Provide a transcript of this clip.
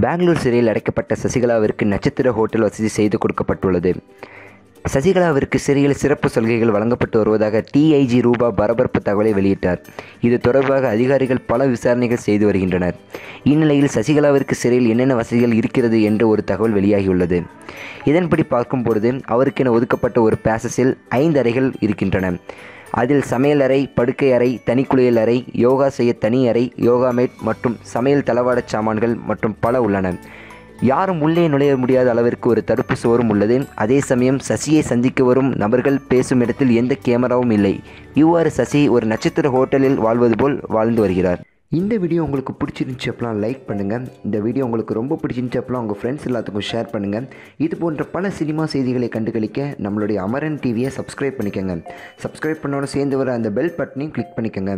பெங்களூர் சிறையில் அடைக்கப்பட்ட சசிகலாவிற்கு நட்சத்திர ஹோட்டல் வசதி செய்து கொடுக்கப்பட்டுள்ளது. சசிகலாவிற்கு சிறையில் சிறப்பு சலுகைகள் வழங்கப்பட்டு வருவதாக டிஐஜி ரூபா பரபரப்பு தகவலை வெளியிட்டார். இது தொடர்பாக அதிகாரிகள் பல விசாரணைகள் செய்து வருகின்றனர். இந்நிலையில் சசிகலாவிற்கு சிறையில் என்னென்ன வசதிகள் இருக்கிறது என்று ஒரு தகவல் வெளியாகியுள்ளது. இதன்படி பார்க்கும் பொழுது அவருக்கென ஒதுக்கப்பட்ட ஒரு பேசஸில் ஐந்து அறைகள் இருக்கின்றன. அதில் சமையலறை படுக்கை அறை தனிக்குளியல் அறை யோகா செய்ய தனி அறை யோகா மேட் மற்றும் சமையல் தளவாடச் சாமான்கள் மற்றும் பல உள்ளன. யாரும் உள்ளே நுழைய முடியாத அளவிற்கு ஒரு தடுப்பு சுவரும் உள்ளது. அதே சமயம் சசியை சந்திக்க வரும் நபர்கள் பேசும் இடத்தில் எந்த கேமராவும் இல்லை. இவ்வாறு சசி ஒரு நட்சத்திர ஹோட்டலில் வாழ்வது போல் வாழ்ந்து வருகிறார். இந்த வீடியோ உங்களுக்கு பிடிச்சிருந்துச்சு அப்பலாம் லைக் பண்ணுங்கள் இந்த வீடியோ உங்களுக்கு ரொம்ப பிடிச்சிருந்துச்சு அப்பலாம் உங்கள் ஃப்ரெண்ட்ஸ் எல்லாத்துக்கும் ஷேர் பண்ணுங்கள் இது போன்ற பல சினிமா செய்திகளை கண்டுகளிக்க நம்மளுடைய அமரன் டிவியை சப்ஸ்கிரைப் பண்ணிக்கோங்க. சப்ஸ்கிரைப் பண்ணோட சேர்ந்து வர அந்த பெல் பட்டனையும் கிளிக் பண்ணிக்கோங்க.